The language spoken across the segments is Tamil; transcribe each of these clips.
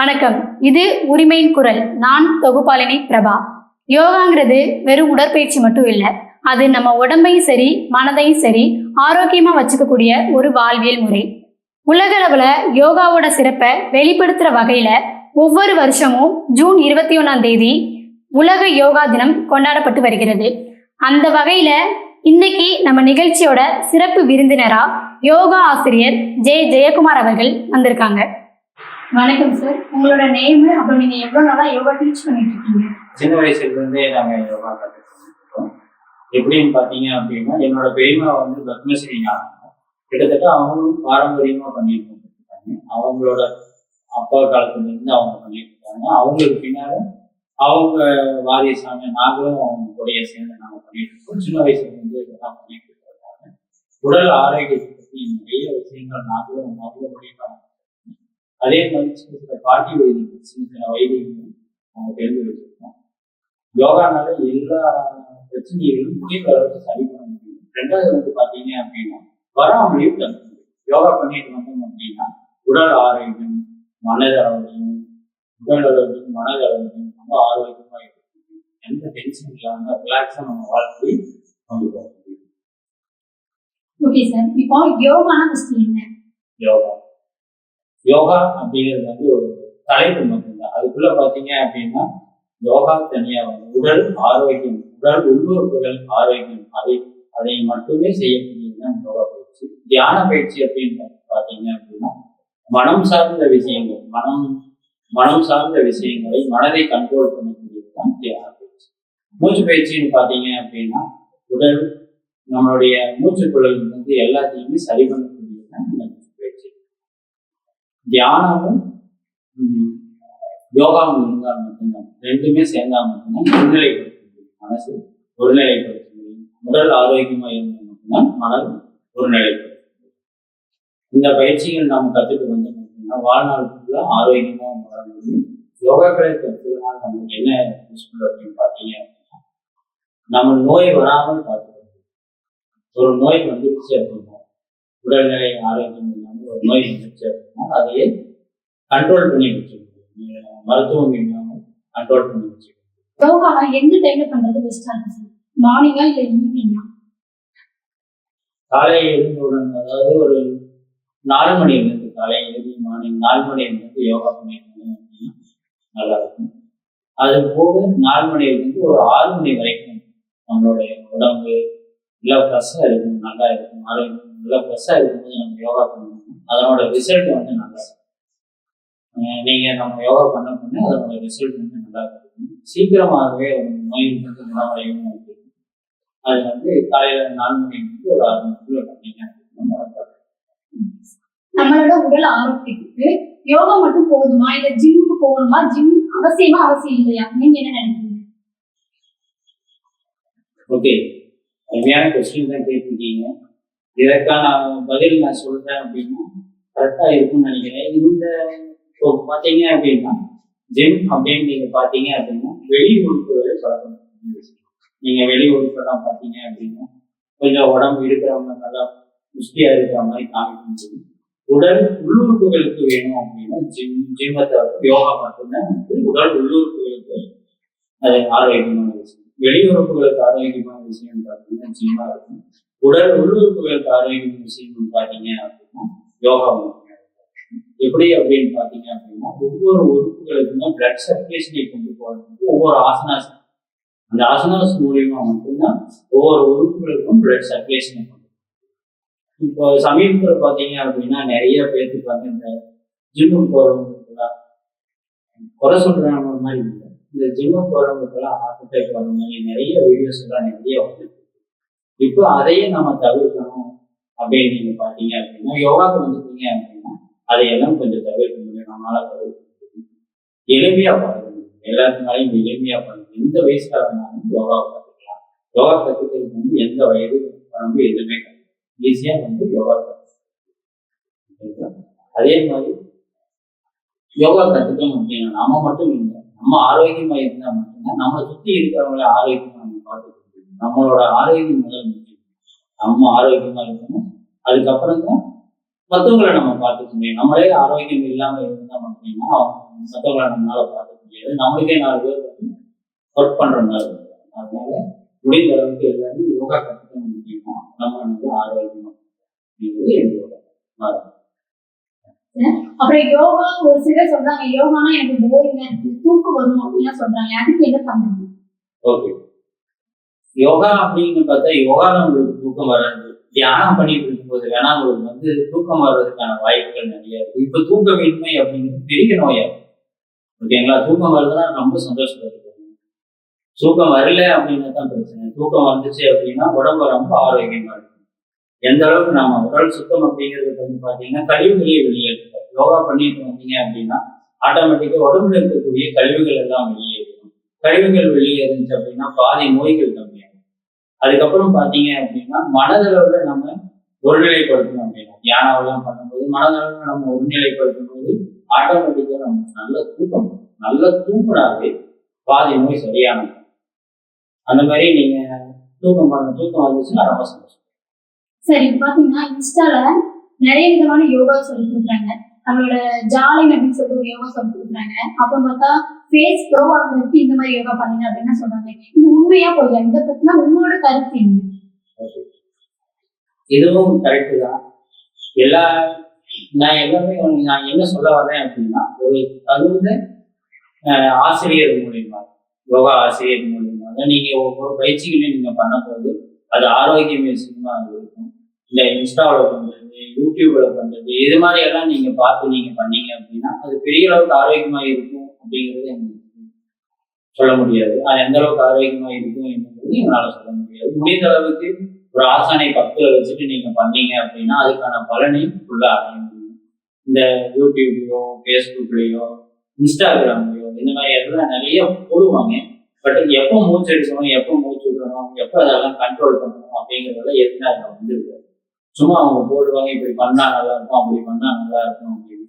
வணக்கம். இது உரிமையின் குரல். நான் தொகுப்பாளினி பிரபா. யோகாங்கிறது வெறும் உடற்பயிற்சி மட்டும் இல்லை அது நம்ம உடம்பையும் சரி மனதையும் சரி ஆரோக்கியமா வச்சுக்கக்கூடிய ஒரு வாழ்வியல் முறை. உலகளவுல யோகாவோட சிறப்பை வெளிப்படுத்துற வகையில ஒவ்வொரு வருஷமும் ஜூன் இருபத்தி ஒன்றாம் தேதி உலக யோகா தினம் கொண்டாடப்பட்டு வருகிறது. அந்த வகையில இன்னைக்கு நம்ம நிகழ்ச்சியோட சிறப்பு விருந்தினரா யோகா ஆசிரியர் ஜெய ஜெயக்குமார் அவர்கள் வந்திருக்காங்க. வணக்கம் சார். உங்களோட நேம் அப்புறம் நீங்க எவ்வளவு நாளா யோகா டீச் பண்ணிட்டு இருக்கீங்க? சின்ன வயசுல இருந்தே நாங்க யோகா கற்றுக்கிட்டோம் எப்படின்னு பாத்தீங்க அப்படின்னா என்னோட பெரியமா வந்து பத்மஸ்ரீ கிட்டத்தட்ட அவங்களும் பாரம்பரியமா பண்ணிட்டு இருக்காங்க. அவங்களோட அப்பா காலத்துல இருந்து அவங்க பண்ணிட்டு இருக்காங்க. அவங்களுக்கு பின்னால அவங்க வாரிசாங்க நாங்களும் அவங்க கூடயே சேர்ந்து நாங்க பண்ணிட்டு இருக்கோம். சின்ன வயசுல இருந்து இதெல்லாம் பண்ணிட்டு இருக்காங்க. உடல் ஆரோக்கியத்தை பத்தி நிறைய விஷயங்கள் நாங்களும் அவ்வளோ முடிவாங்க அதே மாதிரி சின்ன சின்ன பாட்டி வைத்தியம் சின்ன சின்ன வைத்தியங்களும் அவங்க தெரிஞ்சு வச்சிருக்கோம் யோகானால எல்லா பிரச்சனைகளும் முடிந்த அளவுக்கு சரி பண்ண முடியும். ரெண்டாவது வந்து பாத்தீங்க அப்படின்னா வராமலையும் தடுக்க யோகா பண்ணிட்டு வந்தோம் அப்படின்னா உடல் ஆரோக்கியம் மனதளவிலையும் உடல் அளவிலையும் மனதளவிலையும் ரொம்ப ஆரோக்கியமா இருக்க எந்த டென்ஷன் இல்லாம ரிலாக்ஸா நம்ம வாழ்க்கையை கொண்டு போக முடியும். ஓகே சார் இப்போ யோகானா ஃபர்ஸ்ட் என்ன? யோகா. யோகா அப்படிங்கிறது வந்து ஒரு தலைப்பு மட்டும்தான். அதுக்குள்ள பாத்தீங்க அப்படின்னா யோகா தனியா வந்து உடல் ஆரோக்கியம் உடல் உள்ளுறுப்புகள் ஆரோக்கியம் அதை அதை மட்டுமே செய்யக்கூடியதுதான் யோகா பயிற்சி. தியான பயிற்சி அப்படின்னு பாத்தீங்க அப்படின்னா மனம் சார்ந்த விஷயங்கள் மனம் மனம் சார்ந்த விஷயங்களை மனதை கண்ட்ரோல் பண்ணக்கூடியதுதான் தியான பயிற்சி. மூச்சு பயிற்சின்னு பாத்தீங்க அப்படின்னா உடல் நம்மளுடைய மூச்சுக்குழல் வந்து எல்லாத்தையுமே சரி பண்ணக்கூடியதுதான் தியானமும் யோகாவும் இருந்தால் மட்டும்தான். ரெண்டுமே சேர்ந்தால் மட்டும்தான் ஒருநிலைப்படுத்தும் முடியும் மனசு ஒருநிலைப்படுத்த முடியும் உடல் ஆரோக்கியமாக இருந்தால் மட்டும்தான் மனம் ஒருநிலைப்படுத்தும் இந்த பயிற்சிகள் நாம் கற்றுட்டு வந்தோம் அப்படின்னா வாழ்நாள் ஃபுல்லாக ஆரோக்கியமாக வாழ முடியும் யோகாக்களை கற்றுனால் நமக்கு என்ன யூஸ்ஃபுல் அப்படின்னு பார்த்தீங்க அப்படின்னா நம்ம நோய் வராமல் பார்த்துக்கணும். ஒரு நோய் வந்துருச்சு அப்படின்னா உடல்நிலை ஆரோக்கியம் ஒரு நோய் வந்துருச்சு அப்படின்னா அதையே கண்ட்ரோல் பண்ணி வச்சுக்க முடியும் மருத்துவம் இல்லாமல் கண்ட்ரோல் பண்ணி வச்சுக்க முடியும் யோகா எந்த டைம்ல பண்றது பெஸ்டா இருக்கு சார் மார்னிங்கா இல்ல ஈவினிங்கா காலை எழுந்தவுடன் அதாவது ஒரு நாலு மணிலேருந்து காலை எழுதி மார்னிங் நாலு மணிலேருந்து யோகா வந்தோம் அப்படின்னா நல்லா இருக்கும். அது போக நாலு மணிலேருந்து ஒரு ஆறு மணி வரைக்கும் நம்மளுடைய உடம்பு நல்லா ஃப்ரெஷ்ஷாக இருக்கும் நல்லா இருக்கும் ஆரோக்கியம் நல்லா ஃப்ரெஷ்ஷாக இருக்கும்போது நம்ம யோகா பண்ணணும். அதனோட ரிசல்ட் வந்து நல்லா இருக்கும். அஹ் நீங்க நம்ம யோகா பண்ண பண்ண அதனோட ரிசல்ட் வந்து நல்லா இருக்கும். சீக்கிரமாகவே நோய் வந்து குணமடையும் அப்படின்னு. அது வந்து காலையில நாலு மணிக்கு ஒரு ஆறு மணிக்குள்ள பண்ணீங்க அப்படின்னா. நம்மளோட உடல் ஆரோக்கியத்துக்கு யோகா மட்டும் போதுமா? இல்ல ஜிம்முக்கு போகணுமா? ஜிம் அவசியமா அவசியம் இல்லையா? நீங்க என்ன நினைக்கிறீங்க? ஓகே அருமையான கொஸ்டின் தான் கேட்டிருக்கீங்க. இதற்கான பதில் நான் சொல்றேன் அப்படின்னா கரெக்டா இருக்கும்னு நினைக்கிறேன். இந்த இப்போ பார்த்தீங்க அப்படின்னா ஜிம் அப்படின்னு நீங்க பார்த்தீங்க அப்படின்னா வெளி உறுப்புகளை பழக்கம். நீங்க வெளி உறுப்பெல்லாம் பார்த்தீங்க அப்படின்னா கொஞ்சம் உடம்பு இருக்கிறவங்க நல்லா புஷ்டியா இருக்கிற மாதிரி காமிக்க முடியும் உடல் உள்ளுறுப்புகளுக்கு வேணும் அப்படின்னா ஜிம் ஜிம்மை யோகா மட்டும்தான் உடல் உள்ளுறுப்புகளுக்கு அது ஆரோக்கியமான விஷயம். வெளியுறுப்புகளுக்கு ஆரோக்கியமான விஷயம் பார்த்தீங்கன்னா ஜிம்மா இருக்கும் உடல் உள்ளுறுப்புகளுக்கு ஆரோக்கியமான விஷயம் பார்த்தீங்க அப்படின்னா யோகா முக்கியம். எப்படி அப்படின்னு பார்த்தீங்க அப்படின்னா ஒவ்வொரு உறுப்புகளுக்குமே பிளட் சர்க்குலேஷனை கொண்டு போகிறதுக்கு ஒவ்வொரு ஆசனாஸ் அந்த ஆசனாஸ் மூலியமா மட்டும்தான் ஒவ்வொரு உறுப்புகளுக்கும் பிளட் சர்க்குலேஷனை கொண்டு இப்போ சமீபத்தில் பார்த்தீங்க அப்படின்னா நிறைய பேருக்கு பார்த்தீங்கன்னா இந்த ஜிம்முக்கு போகிறவங்களுக்குலாம் குறை சொல்கிறாங்க மாதிரி இல்லை. இந்த ஜிம்முக்கு போகிறவங்களுக்குலாம் ஹார்ட் அட்டாக் வர மாதிரி நிறைய வீடியோஸ் எல்லாம் நிறைய வந்து இப்போ அதையே நம்ம தவிர்க்கணும் அப்படின்னு நீங்க பார்த்தீங்க அப்படின்னா யோகாக்கு வந்துட்டீங்க அப்படின்னா அதையெல்லாம் கொஞ்சம் தவிர்க்க முடியும் நம்மளால தவிர்க்க முடியும் எளிமையா பண்ணணும். எல்லாத்துனாலையும் எளிமையா பண்ணணும். எந்த வயசுல இருந்தாலும் யோகா கத்துக்கலாம். யோகா கற்றுக்கிறது வந்து எந்த வயது வரம்பு எதுவுமே கிடையாது. ஈஸியா வந்து யோகா கற்றுக்கலாம் அதே மாதிரி யோகா கத்துக்கணும் அப்படின்னா நம்ம மட்டும் இல்லை நம்ம ஆரோக்கியமா இருந்தா மட்டும்தான் நம்மளை சுத்தி இருக்கிறவங்கள ஆரோக்கியமா நம்ம பார்த்துக்கணும் நம்மளோட ஆரோக்கியம் முதல் முக்கியம். நம்ம ஆரோக்கியமா இருக்கணும். அதுக்கப்புறம் தான் மற்றவங்களை நம்ம பார்த்துக்க முடியும். நம்மளே ஆரோக்கியம் இல்லாம இருந்தோம் அப்படின்னா மற்றவங்களை நம்மளால பார்த்துக்க முடியாது. நம்மளுக்கே நாலு பேர் வந்து ஒர்க் பண்ற மாதிரி இருக்கும். அதனால முடிந்த அளவுக்கு எல்லாரும் யோகா கற்றுக்கணும் அப்படின்னா நம்ம வந்து ஆரோக்கியம் அப்படிங்கிறது எங்களோட ஆர்வம். அப்புறம் யோகா ஒரு சிலர் சொல்றாங்க யோகானா எனக்கு போரிங்கா தூக்கம் வரும் அப்படின்லாம் சொல்றாங்க. அதுக்கு என்ன பண்ணுங்க ஓகே யோகா அப்படின்னு பார்த்தா யோகால உங்களுக்கு தூக்கம் வராது. தியானம் பண்ணிட்டு இருக்கும்போது வேணா உங்களுக்கு வந்து தூக்கம் வர்றதுக்கான வாய்ப்புகள் நிறைய இருக்கு. இப்ப தூக்கமின்மை அப்படிங்கிறது பெரிய நோயா ஓகேங்களா? தூக்கம் வருதுன்னா ரொம்ப சந்தோஷப்படுறது தூக்கம் வரல அப்படின்னா தான் பிரச்சனை. தூக்கம் வந்துச்சு அப்படின்னா உடம்பு ரொம்ப ஆரோக்கியமா இருக்கும். எந்த அளவுக்கு நம்ம உடல் சுத்தம் அப்படிங்கிறது வந்து பாத்தீங்கன்னா கழிவுகளே வெளியேற்ற யோகா பண்ணிட்டு வந்தீங்க அப்படின்னா ஆட்டோமேட்டிக்கா உடம்புல இருக்கக்கூடிய கழிவுகள் எல்லாம் வெளியே கழிவுகள் வெளியேறுச்சு அப்படின்னா பாதி நோய்கள் கம்மியாகும் அதுக்கப்புறம் பார்த்தீங்க அப்படின்னா மனதளவுல நம்ம ஒருநிலைப்படுத்தணும் அப்படின்னா தியானாவெல்லாம் பண்ணும்போது மனதளவுல நம்ம ஒருநிலைப்படுத்தும் போது ஆட்டோமேட்டிக்கா நமக்கு நல்ல தூக்கம் நல்ல தூங்கினாவே பாதி நோய் சரியானது அந்த மாதிரி நீங்க தூக்கம் பண்ண தூக்கம் வந்துச்சுன்னா ரொம்ப சந்தோஷம். சரி பாத்தீங்கன்னா இன்ஸ்டால நிறைய விதமான யோகா சொல்லி கொடுக்குறாங்க. நம்மளோட ஜாலின் அப்படின்னு சொல்லிட்டு ஒரு யோகா சொல்லி கொடுக்குறாங்க. அப்புறம் பார்த்தா ஃபேஸ் க்ளோ ஆகுறதுக்கு இந்த மாதிரி யோகா பண்ணுங்க அப்படின்னு சொன்னாங்க. இது உண்மையா போய் இதை பத்தினா உங்களோட கருத்து என்ன? இதுவும் கரெக்டு தான். எல்லா நான் எல்லாமே நான் என்ன சொல்ல வரேன் அப்படின்னா ஒரு தகுந்த ஆசிரியர் மூலியமா யோகா ஆசிரியர் மூலியமாக தான் நீங்க ஒவ்வொரு பயிற்சிகளையும் நீங்க பண்ணும்போது அது ஆரோக்கியம் விஷயமா இருக்கும். இந்த இன்ஸ்டாவில் பண்றது யூடியூப்ல பண்றது இது மாதிரி எல்லாம் நீங்க பார்த்து நீங்க பண்ணீங்க அப்படின்னா அது பெரிய அளவுக்கு ஆரோக்கியமா இருக்கும். அப்படிங்கிறது எங்களுக்கு சொல்ல முடியாது. அது எந்த அளவுக்கு ஆரோக்கியமா இருக்கும் என்பது எங்களால சொல்ல முடியாது. முடிந்த அளவுக்கு ஒரு ஆசானை பக்கத்துல வச்சுட்டு நீங்க பண்ணீங்க அப்படின்னா அதுக்கான பலனை ஃபுல்லா அடைய முடியும். இந்த யூடியூப்லயோ ஃபேஸ்புக்லயோ இன்ஸ்டாகிராம்லயோ இந்த மாதிரி எல்லாம் நிறைய போடுவாங்க. பட் எப்போ மூச்சு எடுக்கணும் எப்போ மூச்சு விடணும் எப்போ அதெல்லாம் கண்ட்ரோல் பண்ணணும் அப்படிங்கிறதெல்லாம் எதுவுமே அதில் வந்துருக்கு சும்மா அவங்க போடுவாங்க இப்படி பண்ணா நல்லா இருக்கும் அப்படி பண்ணா நல்லா இருக்கும் அப்படின்னு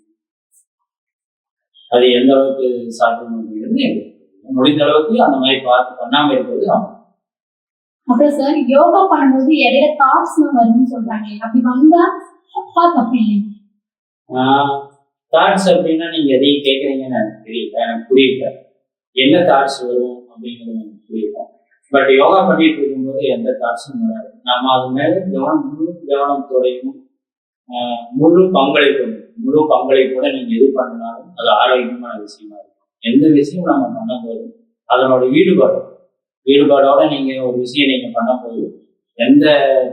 அது எந்த அளவுக்கு சாத்தியம் அப்படிங்கிறது எங்களுக்கு. முடிந்த அளவுக்கு அந்த மாதிரி பார்த்து பண்ணாம இருக்கிறது நம்ம அப்புறம் சார் யோகா பண்ணும்போது இடையில தாட்ஸ் வரும்னு சொல்றாங்க. அப்படி வந்தா அப்பா தப்பு இல்லை தாட்ஸ் அப்படின்னா நீங்க எதையும் கேட்குறீங்கன்னு எனக்கு தெரியல. எனக்கு புரியல. என்ன தாட்ஸ் வரும் அப்படிங்கிறது எனக்கு புரியல. பட் யோகா பண்ணிட்டு இருக்கும்போது எந்த தாட்ஸும் வராது. நம்ம அது மேல கவனம் முழு கவனத்தோடையும் ஆஹ், முழு பங்களிப்பு முழு பங்களிப்போட நீங்க எது பண்ணாலும் அது ஆரோக்கியமான விஷயமா இருக்கும். எந்த விஷயம் நம்ம பண்ணும்போது அதனோட ஈடுபாடு. ஈடுபாடோட நீங்க ஒரு விஷயம் நீங்க பண்ணும்போது எந்த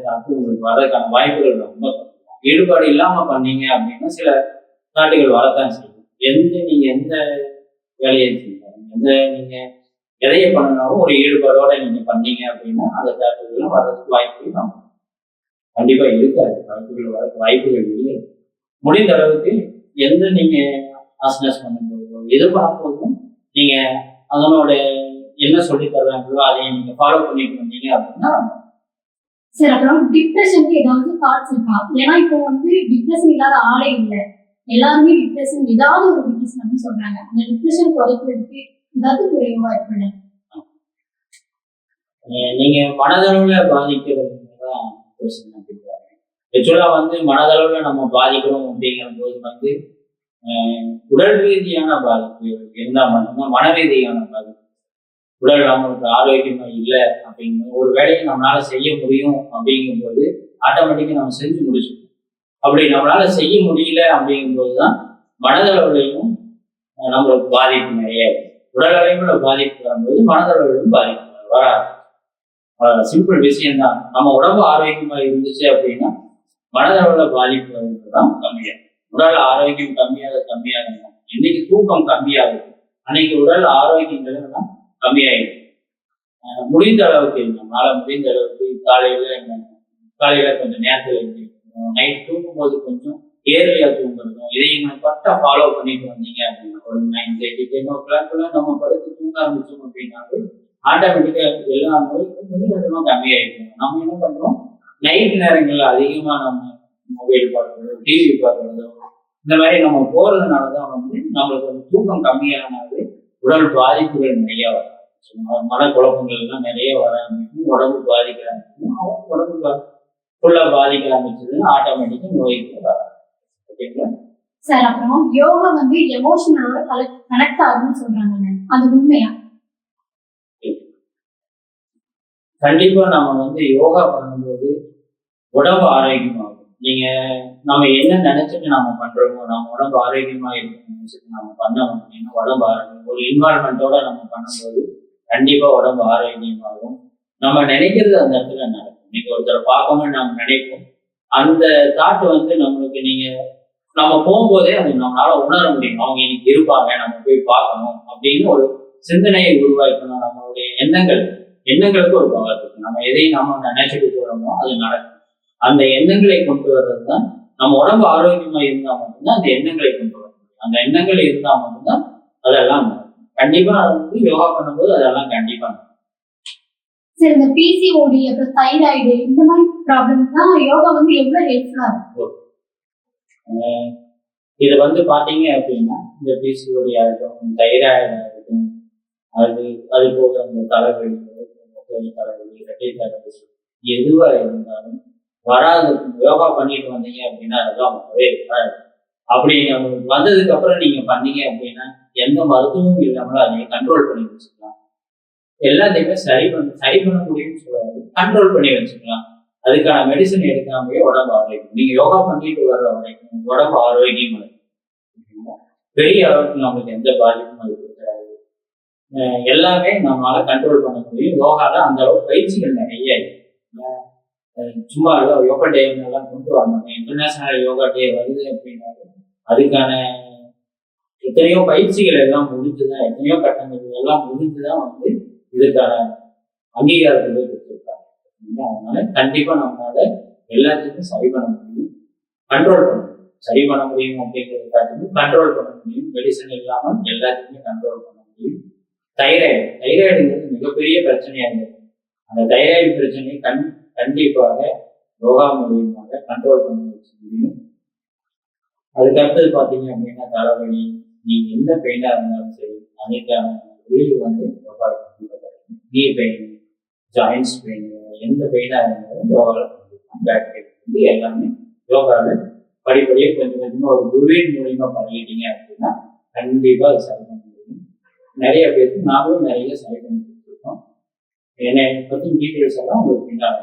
தாட்டும் உங்களுக்கு வர்றதுக்கான வாய்ப்புகள் ரொம்ப ஈடுபாடு இல்லாம பண்ணீங்க அப்படின்னா சில நாட்டுகள் வரத்தான் செய்யும். எந்த நீங்க எந்த வேலையை செய்யணும் எந்த நீங்க எதைய பண்ணினாலும் ஒரு ஈடுபாடோட நீங்க பண்ணீங்க அப்படின்னா அந்த தாக்குதலும் வர்றதுக்கு வாய்ப்புகள் தான் கண்டிப்பா இருக்காது வாய்ப்புகள் வரதுக்கு வாய்ப்புகள் இல்லை முடிந்த அளவுக்கு எந்த நீங்க ஆசனஸ் பண்ணும்போதோ எது பண்ணும்போதும் நீங்க அதனோட என்ன சொல்லி தர்றாங்களோ அதை நீங்க ஃபாலோ பண்ணிட்டு வந்தீங்க அப்படின்னா சரி அப்புறம் டிப்ரெஷனுக்கு ஏதாவது தாட்ஸ் இருக்கா? ஏன்னா இப்போ வந்து டிப்ரெஷன் இல்லாத ஆளே இல்லை. எல்லாருமே டிப்ரெஷன் ஏதாவது ஒரு டிப்ரெஷன் அப்படின்னு சொல்றாங்க. அந்த டிப்ரெஷன் குறைக்கிறதுக்கு ஏதாவது யோகா இருக்குல்ல நீங்க மனதளவுல பாதிக்கிறது ஆக்சுவலாக வந்து மனதளவுல நம்ம பாதிக்கிறோம் அப்படிங்கிற போது வந்து உடல் ரீதியான பாதிப்பு இருந்தால் மட்டும்தான் மன ரீதியான பாதிப்பு. உடல் நம்மளுக்கு ஆரோக்கியமா இல்லை அப்படிங்கிற ஒரு வேலையை நம்மளால செய்ய முடியும் அப்படிங்கும்போது ஆட்டோமேட்டிக்காக நம்ம செஞ்சு முடிச்சுக்கணும். அப்படி நம்மளால செய்ய முடியல அப்படிங்கும்போது தான் மனதளவுலையும் நம்மளுக்கு பாதிப்பு நிறைய வரும். உடல் அளவுல பாதிப்பு வரும்போது மனதளவுலையும் பாதிப்பு வராது. சிம்பிள் விஷயம் தான் நம்ம உடம்பு ஆரோக்கியமா இருந்துச்சு அப்படின்னா மனதளவுல பாதிப்பு தான் கம்மியாகும் உடல் ஆரோக்கியம் கம்மியாக கம்மியாக இன்னைக்கு தூக்கம் கம்மியாகும் அன்னைக்கு உடல் ஆரோக்கியங்கள் தான் கம்மியாயிடும். முடிந்த அளவுக்கு நம்மளால முடிந்த அளவுக்கு காலையில காலையில கொஞ்சம் நேரத்தில் நைட் தூங்கும் போது கொஞ்சம் ஏர்லியா தூங்கணும். இதை நீங்க பட்டா ஃபாலோ பண்ணிட்டு வந்தீங்க அப்படின்னா ஒரு நைன் தேர்ட்டி டென் ஓ கிளாக்குள்ள நம்ம படுத்து தூங்க ஆரம்பிச்சோம் அப்படின்னாவே ஆட்டோமேட்டிக்கா எல்லா நோய்க்கும் கொஞ்சம் கொஞ்சமா நம்ம என்ன பண்றோம் நைட் நேரங்கள்ல அதிகமா நம்ம மொபைல் பார்க்கறதோ டிவி பார்க்கறதோ இந்த மாதிரி நம்ம போறதுனால தான் வந்து நம்மளுக்கு வந்து தூக்கம் கம்மியானாவே உடல் பாதிப்புகள் நிறைய வரும். மனக்குழப்பங்கள் எல்லாம் நிறைய வர ஆரம்பிக்கும் உடம்பு பாதிக்க ஆரம்பிக்கும். அவங்க உடம்பு ஃபுல்லா பாதிக்க ஆரம்பிச்சதுன்னா ஆட்டோமேட்டிக்கா நோய்க்கு வர ஓகேங்களா? சார் அப்புறம் யோகா வந்து எமோஷனலோட கனெக்ட் ஆகும்னு சொல்றாங்க அது உண்மையா? கண்டிப்பா நம்ம வந்து யோகா பண்ணும்போது உடம்பு ஆரோக்கியமாகும். நீங்க நம்ம என்ன நினைச்சிட்டு நம்ம பண்றோமோ நம்ம உடம்பு ஆரோக்கியமா இருக்கணும்னு நினைச்சிட்டு நம்ம பண்ணோம் அப்படின்னா உடம்பு ஆரோக்கியம் ஒரு இன்வால்மெண்டோட நம்ம பண்ணும்போது கண்டிப்பா உடம்பு ஆரோக்கியமாகும். நம்ம நினைக்கிறது அந்த இடத்துல நடக்கும். நீங்க ஒருத்தரை பார்க்கணும்னு நம்ம நினைப்போம். அந்த தாட் வந்து நம்மளுக்கு நீங்க நம்ம போகும்போதே அது நம்மளால உணர முடியும். அவங்க இன்னைக்கு இருப்பாங்க நம்ம போய் பார்க்கணும் அப்படின்னு ஒரு சிந்தனையை உருவாக்கணும். நம்மளுடைய எண்ணங்கள் எண்ணங்களுக்கு ஒரு பவர் இருக்கு. நம்ம எதையும் நம்ம நினைச்சிட்டு போறோமோ அது நடக்கும். அந்த எண்ணங்களை கொண்டு வர்றது தான் நம்ம உடம்பு ஆரோக்கியமா இருந்தா மட்டும்தான் அந்த எண்ணங்களை கொண்டு வர முடியும். அந்த எண்ணங்கள் இருந்தா மட்டும்தான் அதெல்லாம் கண்டிப்பா வந்து யோகா பண்ணும்போது அதெல்லாம் கண்டிப்பா. சார் இந்த பிசிஓடி அப்புறம் தைராய்டு இந்த மாதிரி ப்ராப்ளம்ஸ்லாம் யோகா வந்து எவ்வளவு ஹெல்ப்ஃபுல்லா இருக்கும்? இது வந்து பாத்தீங்க அப்படின்னா இந்த பிசிஓடி ஆகட்டும் தைராய்டு ஆகட்டும் அது அது போக அந்த தலைவலி தலைவலி இரட்டை தலைவலி எதுவா இருந்தாலும் வராது. யோகா பண்ணிட்டு வந்தீங்க அப்படின்னா அதெல்லாம் ஒரே வராது அப்படி நம்மளுக்கு வந்ததுக்கு அப்புறம் நீங்க பண்ணீங்க அப்படின்னா எந்த மருத்துவமும் இல்லாமல் அதை கண்ட்ரோல் பண்ணி வச்சுக்கலாம். எல்லாத்தையுமே சரி பண்ண சரி பண்ண முடியும்னு சொல்லுவாங்க. கண்ட்ரோல் பண்ணி வச்சுக்கலாம். அதுக்கான மெடிசன் எடுக்காமலே உடம்பு ஆரோக்கியம். நீங்க யோகா பண்ணிட்டு வர்ற வரைக்கும் உடம்பு ஆரோக்கியம் இருக்கும். பெரிய அளவுக்கு நம்மளுக்கு எந்த பாதிப்பும் அது கொடுக்காது. எல்லாமே நம்மளால கண்ட்ரோல் பண்ண முடியும். யோகால அந்த அளவுக்கு பயிற்சிகள் நிறைய இருக்கு. சும்மா இல்லை யோகா டே எல்லாம் கொண்டு வர மாட்டேன். இன்டர்நேஷனல் யோகா டே வருது அப்படின்னாலும் அதுக்கான எத்தனையோ பயிற்சிகள் எல்லாம் முடிஞ்சுதான் எத்தனையோ கட்டங்கள் எல்லாம் முடிஞ்சுதான் வந்து இதுக்கான அங்கீகாரத்தை கொடுத்துருக்காங்க. அதனால கண்டிப்பா நம்மளால எல்லாத்துக்கும் சரி பண்ண முடியும். கண்ட்ரோல் பண்ண முடியும். சரி பண்ண முடியும் அப்படிங்கிறது காட்டிலும் கண்ட்ரோல் பண்ண முடியும். மெடிசன் இல்லாமல் எல்லாத்துக்குமே கண்ட்ரோல் பண்ண முடியும். தைராய்டு தைராய்டுங்கிறது மிகப்பெரிய பிரச்சனையா இருந்தது. அந்த தைராய்டு பிரச்சனையை கண் கண்டிப்பாக யோகா மூலியமாக கண்ட்ரோல் பண்ண வச்சு முடியும் அதுக்கடுத்தது பார்த்தீங்க அப்படின்னா தலைவலி. நீங்க எந்த பெயினா இருந்தாலும் சரி அனைத்தான வெளியே வந்து யோகா நீ பெயின் ஜாயின்ஸ் பெயின் எந்த பெயினா இருந்தாலும் யோகாவில் பேக் பெயின் வந்து எல்லாமே யோகாவில் படிப்படியாக கொஞ்சம் கொஞ்சமாக ஒரு குருவின் மூலியமாக பழகிட்டீங்க அப்படின்னா கண்டிப்பாக அது சரி பண்ண முடியும் நிறைய பேருக்கு நாங்களும் நிறைய சரி பண்ணி கொடுத்துருக்கோம் என்னை பற்றி டீட்டெயில்ஸ் எல்லாம் உங்களுக்கு பின்னாடி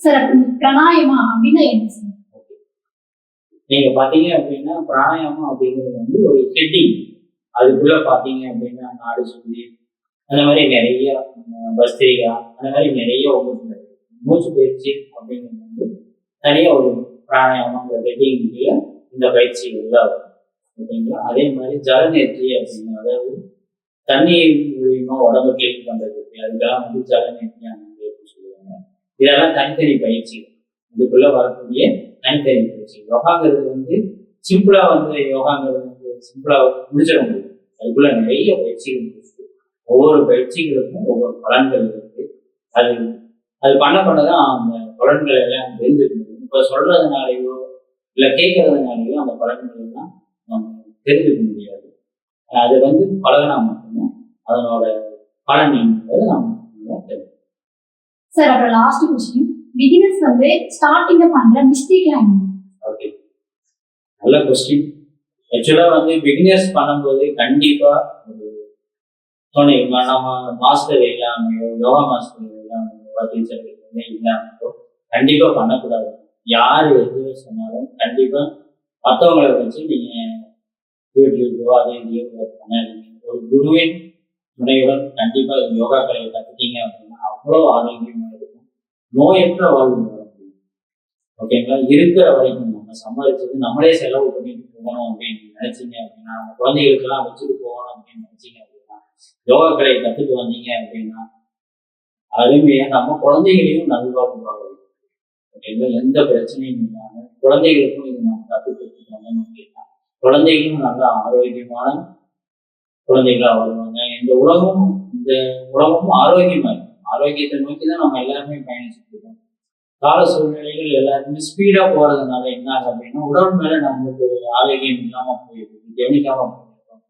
சார் அப்ப பிராணாயமா அப்படின்னா என்ன சார்? நீங்க பாத்தீங்க அப்படின்னா பிராணாயாமம் அப்படிங்கிறது வந்து ஒரு ஹெட்டிங் அதுக்குள்ள பாத்தீங்க அப்படின்னா நாடு சொல்லி அந்த மாதிரி நிறைய பஸ்திரிகா அந்த மாதிரி நிறைய ஒவ்வொரு மூச்சு பயிற்சி அப்படிங்கிறது வந்து தனியா ஒரு பிராணாயாமங்கிற ஹெட்டிங் இந்த பயிற்சி உள்ளாகும் ஓகேங்களா? அதே மாதிரி ஜலநேற்றி அப்படின்னா அதாவது தண்ணீர் மூலியமா உடம்பு கிளீன் பண்றது அதுக்கெல்லாம் வந்து ஜலநேர்த்தி இதெல்லாம் தனித்தனி பயிற்சிகள். இதுக்குள்ள வரக்கூடிய தனித்தனி பயிற்சி யோகாங்கிறது வந்து சிம்பிளா வந்து யோகாங்கிறது வந்து சிம்பிளா முடிச்சிட முடியும். அதுக்குள்ள நிறைய பயிற்சிகள் இருக்கு. ஒவ்வொரு பயிற்சிகளுக்கும் ஒவ்வொரு பலன்கள் இருக்கு. அது அது பண்ண பண்ணதான் அந்த பலன்கள் எல்லாம் தெரிஞ்சுக்க முடியும் இப்ப சொல்றதுனாலயோ இல்ல கேட்கறதுனாலயோ அந்த பலன்கள் எல்லாம் நம்ம தெரிஞ்சுக்க முடியாது. அது வந்து பழகினா மட்டும்தான் அதனோட பலன் என்பது நம்ம தெரியும் சார் அப்புறம் லாஸ்ட் கொஸ்டின் பிகினர்ஸ் வந்து ஸ்டார்டிங்ல பண்ற மிஸ்டேக்லாம் என்ன? ஓகே நல்ல கொஸ்டின் ஆக்சுவலா வந்து பிகினர்ஸ் பண்ணும்போது கண்டிப்பா ஒரு துணை நம்ம மாஸ்டர் இல்லாமையோ யோகா மாஸ்டர் இல்லாமையோ டீச்சர் இல்லாமையோ கண்டிப்பா பண்ணக்கூடாது. யார் எது சொன்னாலும் கண்டிப்பா மற்றவங்களை வச்சு நீங்க யூடியூபோ அதை இதையோ பண்ணாதீங்க. ஒரு குருவின் துணையுடன் கண்டிப்பா யோகா கலையை கத்துட்டீங்க அப்படின்னா அவ்வளோ ஆரோக்கியமா நோயற்ற வாழ்வு ஓகேங்களா இருக்கிற வரைக்கும் நம்ம சம்பாதிச்சது நம்மளே செலவு பண்ணிட்டு போகணும் அப்படின்னு நினைச்சீங்க அப்படின்னா நம்ம குழந்தைகளுக்கெல்லாம் வச்சுட்டு போகணும் அப்படின்னு நினைச்சீங்க அப்படின்னா யோகா கலையை கத்துட்டு வந்தீங்க அப்படின்னா அருமையா நம்ம குழந்தைகளையும் நல்வாழ்வு வாழ ஓகேங்களா எந்த பிரச்சனையும் இல்லாம குழந்தைகளுக்கும் இது நம்ம கற்றுக் கொடுத்துட்டு வந்தோம் அப்படின்னா குழந்தைகளும் நல்ல ஆரோக்கியமான குழந்தைகளா வருவாங்க. இந்த உலகமும் இந்த உலகமும் ஆரோக்கியமா இருக்கும் ஆரோக்கியத்தை நோக்கி தான் நம்ம எல்லாருமே பயணிச்சுட்டு இருக்கோம். கால சூழ்நிலைகள் எல்லாருமே ஸ்பீடா போறதுனால என்ன ஆகும் அப்படின்னா உடல் மேல நம்மளுக்கு ஆரோக்கியம் இல்லாம போயிருக்கு கவனிக்காம போயிருக்கோம்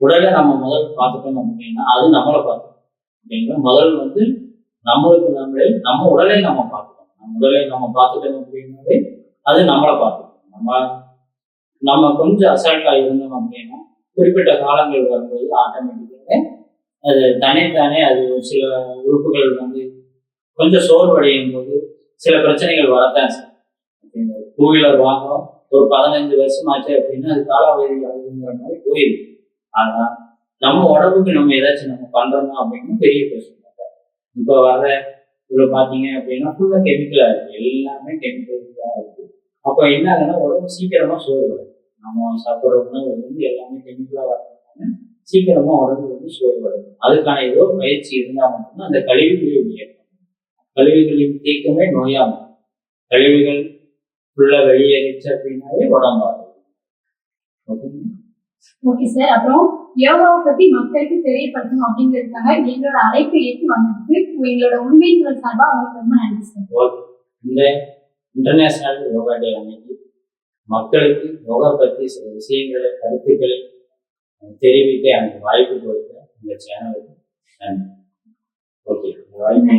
உடலை நம்ம முதல் பார்த்துட்டோம் அப்படின்னா அது நம்மளை பார்த்துக்கணும் அப்படின்னா முதல் வந்து நம்மளுக்கு நம்மளே நம்ம உடலை நம்ம பார்த்துக்கணும். நம்ம உடலை நம்ம பார்த்துட்டோம் அப்படின்னாலே அது நம்மளை பார்த்துக்கணும் நம்ம நம்ம கொஞ்சம் அசால்ட்டா இருந்தோம் அப்படின்னா குறிப்பிட்ட காலங்கள் வரும்போது ஆட்டோமேட்டிக்காக அது தனித்தானே அது ஒரு சில உறுப்புகள் வந்து கொஞ்சம் சோர்வடையும் போது சில பிரச்சனைகள் வரத்தான் செய்யும். டூ வீலர் வாங்கணும் ஒரு பதினஞ்சு வருஷம் ஆச்சு அப்படின்னா அது காலாவதி ஆகுதுங்கிற மாதிரி போயிடும் ஆனா நம்ம உடம்புக்கு நம்ம ஏதாச்சும் நம்ம பண்றோம் அப்படின்னு பெரிய பிரச்சனை. சார் இப்போ வர இதுல பாத்தீங்க அப்படின்னா ஃபுல்லா கெமிக்கலா இருக்கு. எல்லாமே கெமிக்கலா இருக்கு. அப்போ என்ன ஆகுதுன்னா உடம்பு சீக்கிரமா சோர்வடையும். நம்ம சாப்பிட்ற உணவு வந்து எல்லாமே கெமிக்கலா வரதுனால சீக்கிரமா உடம்பு வந்து சோர்வடையும். அதுக்கான ஏதோ பயிற்சி இருந்தா மட்டும்தான் அந்த கழிவுகளை வெளியேற்றும் கழிவுகளின் தீக்கமே நோயாகும் கழிவுகள் ஃபுல்லா வெளியேறிச்சு அப்படின்னாவே உடம்பாகும்? ஓகே சார் அப்புறம் யோகாவை பத்தி மக்களுக்கு தெரியப்படுத்தணும் அப்படிங்கிறதுக்காக எங்களோட அழைப்பு ஏற்று வந்ததுக்கு எங்களோட உரிமைகள் சார்பா உங்களுக்கு ரொம்ப நன்றி சார். இந்த இன்டர்நேஷனல் யோகா டே அன்னைக்கு மக்களுக்கு யோகா பற்றி சில விஷயங்களை கருத்துக்களை தெரிவிக்க எனக்கு வாய்ப்பு கொடுத்த இந்த சேனலுக்கு நன்றி. ஓகே இந்த வாய்ப்பு